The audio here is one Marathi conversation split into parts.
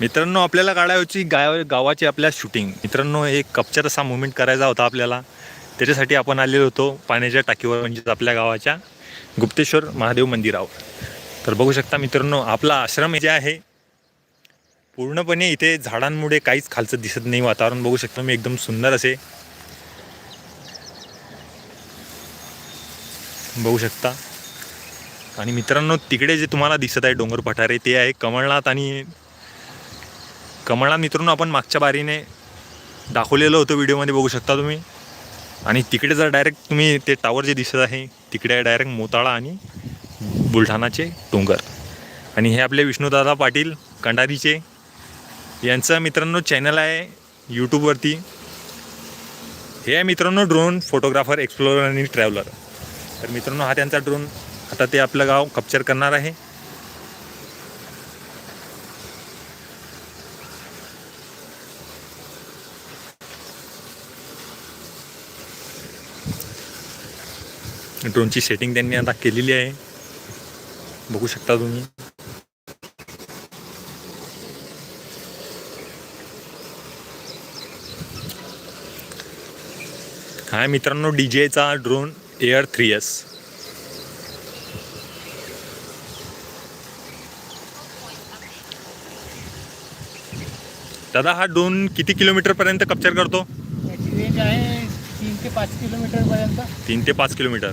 मित्रांनो आपल्याला काढायची गाव गावाची आपल्या शूटिंग मित्रांनो एक कप्चर असा मुवमेंट करायचा होता आपल्याला. त्याच्यासाठी आपण आलेलो होतो पाण्याच्या टाकीवर म्हणजेच आपल्या गावाच्या गुप्तेश्वर महादेव मंदिरावर. तर बघू शकता मित्रांनो आपला आश्रम जे आहे. पूर्णपणे इथे झाडांमुळे काहीच खालचं दिसत नाही. वातावरण बघू शकतो मी एकदम सुंदर असे. बघू शकता. आणि मित्रांनो तिकडे जे तुम्हाला दिसत आहे डोंगर पठारे ते आहे कमळनाथ आणि कमळा मित्रांनो आपण मागच्या बारीने दाखवलेलं होतं व्हिडिओमध्ये बघू शकता तुम्ही. आणि तिकडे जर डायरेक्ट तुम्ही ते टावर जे दिसत आहे तिकडे आहे डायरेक्ट मोताळा आणि बुलढाणाचे डोंगर. आणि हे आपले विष्णूदादा पाटील कंडारीचे. यांचं मित्रांनो चॅनल आहे यूट्यूबवरती हे आहे मित्रांनो ड्रोन फोटोग्राफर एक्सप्लोरर आणि ट्रॅव्हलर तर मित्रांनो हा त्यांचा ड्रोन आता ते आपलं गाव कप्चर करणार आहे. ड्रोनची सेटिंग त्यांनी आता केलेली आहे. बघू शकता तुम्ही. हा मित्रांनो डी जेचा ड्रोन एअर थ्री एस दादा हा ड्रोन किती किलोमीटर पर्यंत कॅप्चर करतो रेंज आहे ते पाच किलोमीटर पर्यंत? तीन ते पाच किलोमीटर.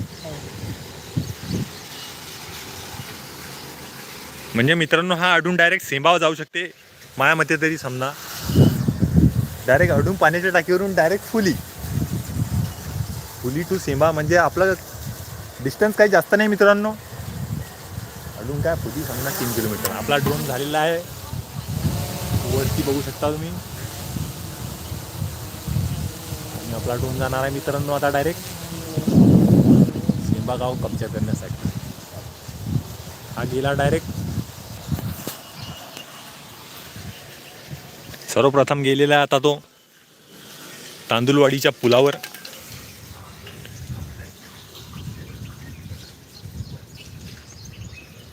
म्हणजे मित्रांनो हा अडून डायरेक्ट सेंबावर जाऊ शकते. माझ्या मते तरी समजा. डायरेक्ट अडून पाण्याच्या टाकीवरून डायरेक्ट फुली. फुली टू सेंबा म्हणजे आपलं डिस्टन्स काही जास्त नाही मित्रांनो. अडून काय फुली समजा तीन किलोमीटर. आपला ड्रोन झालेला आहे. वरती बघू शकता तुम्ही. आणि आपला ड्रोन जाणार आहे मित्रांनो आता डायरेक्ट सेंबागाव कब्जा करण्यासाठी. हा गेला डायरेक्ट सर्वप्रथम गेलेला आहे आता तो तांदूळवाडीच्या पुलावर.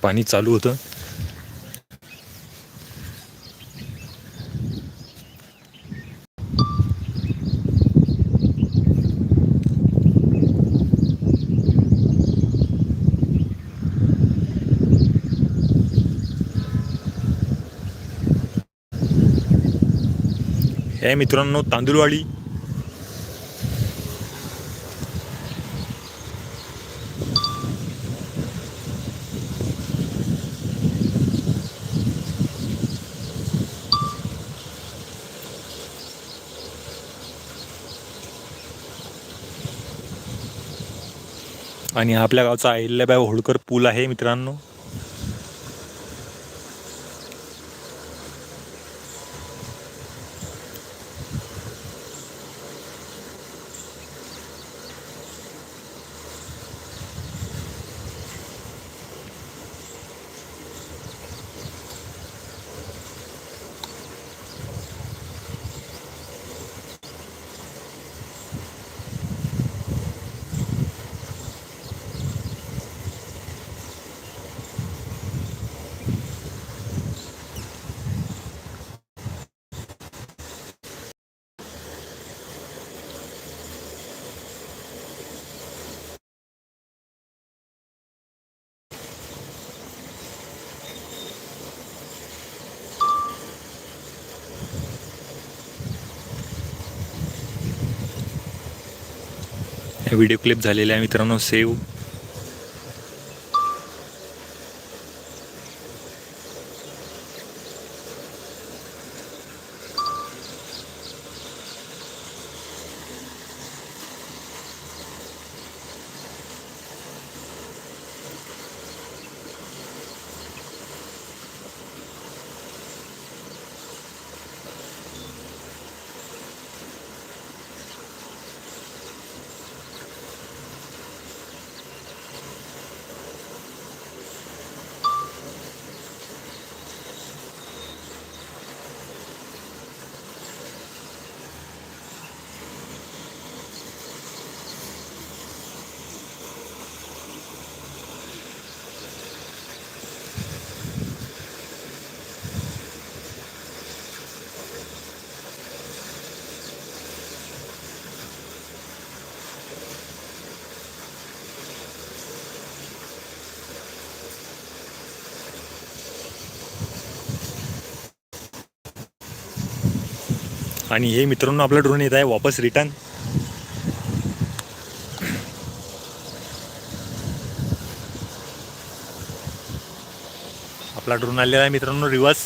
पाणी चालू होतं. हे मित्रांनो तांदूळवाडी. आणि आपल्या गावचा अहिल्याबाई होळकर पूल आहे मित्रांनो. व्हिडिओ क्लिप झालेल्या आहे मित्रांनो. सेव्ह आणि हे मित्रांनो आपला ड्रोन येत आहे वापस रिटर्न आपला ड्रोन आलेला आहे मित्रांनो रिवर्स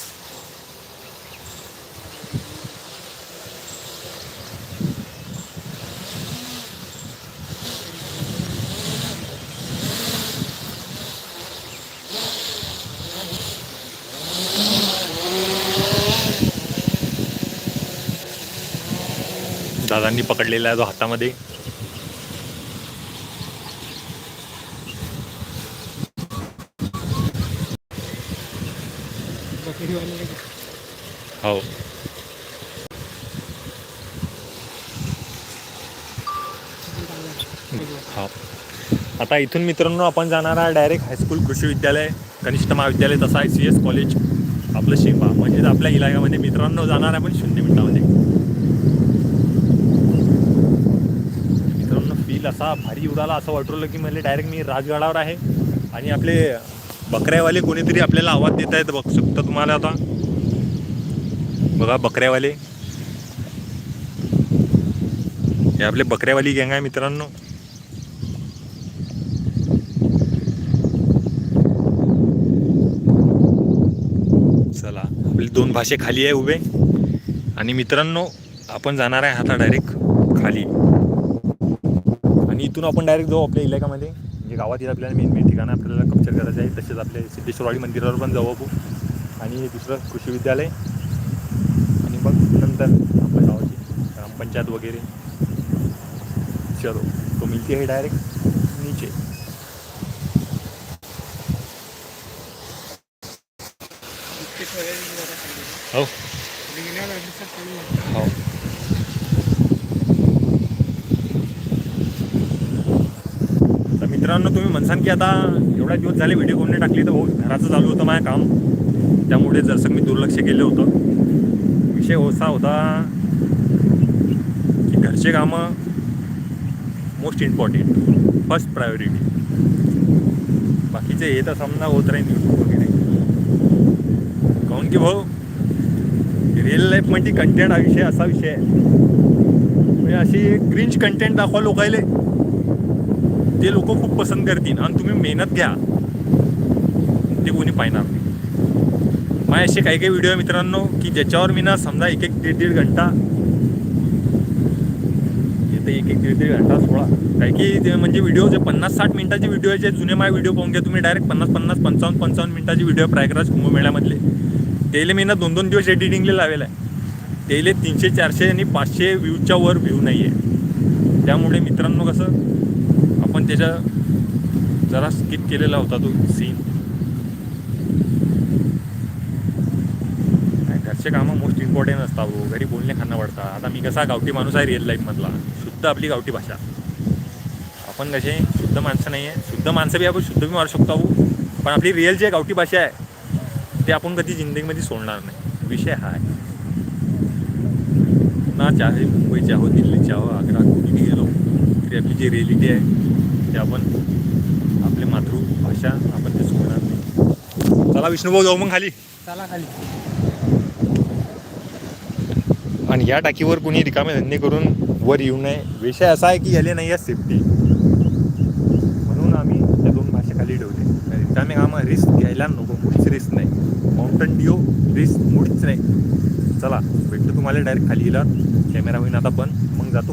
दादांनी पकडलेला आहे तो हातामध्ये. हो. हो. आता इथून मित्रांनो आपण जाणार आहे डायरेक्ट हायस्कूल कृषी विद्यालय कनिष्ठ महाविद्यालय तसं आय सी एस कॉलेज आपलं शिंपा म्हणजे आपल्या इलाक्यामध्ये मित्रांनो जाणार आहे आपण शून्य मिनिटामध्ये मित्रांनो फील असा भारी उडाला असं वाटवलं की म्हणजे डायरेक्ट मी राजगडावर आहे. आणि आपले बकऱ्यावाले कोणीतरी आपल्याला आवाज देत आहेत बघ शकता तुम्हाला आता? बघा बकऱ्यावाले. हे आपले बकऱ्यावाली गँग आहे मित्रांनो. चला आपले दोन भाषे खाली आहे उभे. आणि मित्रांनो आपण जाणार आहे आता डायरेक्ट खाली. इथून आपण डायरेक्ट जाऊ आपल्या इलाक्यामध्ये जे म्हणजे गावात येत आपल्याला मेन मेन ठिकाणं आपल्याला कप्चर करायचं आहे. तसेच आपल्या सिद्धेश्वरवाडी मंदिरावर पण जाऊ आपण. आणि दुसरं कृषी विद्यालय. आणि मग नंतर आपल्या गावाची ग्रामपंचायत वगैरे. चलो तो मिलती है डायरेक्ट नीचे. हो. हो तर मित्रांनो तुम्ही म्हणसान की आता एवढ्या दिवस झाले व्हिडिओ कोण नाही टाकली? तर हो घराचं चालू होतं माझं काम. त्यामुळे जरसं मी दुर्लक्ष केलं होतं. विषय असा होता की घरचे कामं मोस्ट इम्पॉर्टंट फर्स्ट प्रायोरिटी बाकीचे हे तर समजा होत राहील यूट्यूब वगैरे. काऊन की भाऊ रिअल लाईफमध्ये कंटेंट हा विषय असा विषय आहे. म्हणजे अशी क्रिंज कंटेंट दाखवा लोकायले. ते लोक खूप पसंत करतील आणि तुम्ही मेहनत घ्या. ते कोणी पाहणार नाही. माझे असे काही काही व्हिडिओ मित्रांनो की ज्याच्यावर मी ना समजा एक एक दीड दीड घंटा येते एक एक दीड दीड घंटा सोळा काही की म्हणजे व्हिडिओ जे पन्नास साठ मिनिटाचे व्हिडिओ जे जुने माझे व्हिडिओ पाहून घ्या तुम्ही डायरेक्ट पन्नास पन्नास पंचावन्न पंचावन्न मिनिटाचे व्हिडिओ प्रयागराज कुंभमेळ्यामधले त्याला मी ना दोन दोन दिवस एडिटिंगला लावेला आहे. त्याला तीनशे चारशे आणि पाचशे व्ह्यूच्या वर व्ह्यू नाही आहे त्यामुळे मित्रांनो कसं त्याच्या जरा स्किप केलेला होता तो सीन घरचे कामं मोस्ट इम्पॉर्टंट असतात हो. घरी बोलणे खाणं पडतात आता मी कसा गावठी माणूस आहे रिअल लाईफमधला शुद्ध आपली गावठी भाषा. आपण कसे शुद्ध माणसं नाही आहे शुद्ध माणसं बी आपण शुद्ध बी मारू शकतो हो. पण आपली रिअल जे गावठी भाषा आहे ते आपण कधी जिंदगीमध्ये सोडणार नाही. विषय हा आहे. ना चाहे मुंबईचे आहो दिल्लीचे आहो आग्रा कुठे गेलो तरी आपली जी रिॲलिटी आहे ते आपण आपली मातृभाषा आपण ते सोडणार नाही. चला विष्णुभाऊ जाऊ मग खाली. चला खाली. आणि या टाकीवर कोणी रिकामे धंदे करून वर येऊ नये. विषय असा आहे की याले नाही आहे सेफ्टी म्हणून आम्ही त्या दोन भाषा खाली ठेवले रिकामे कामं रिस्क घ्यायला नको. मुळीच रिस्क नाही. माउंटन डिओ रिस्क मुळीच नाही. चला भेटतो तुम्हाला डायरेक्ट खाली गेला कॅमेरा होईन आता पण. मग जातो.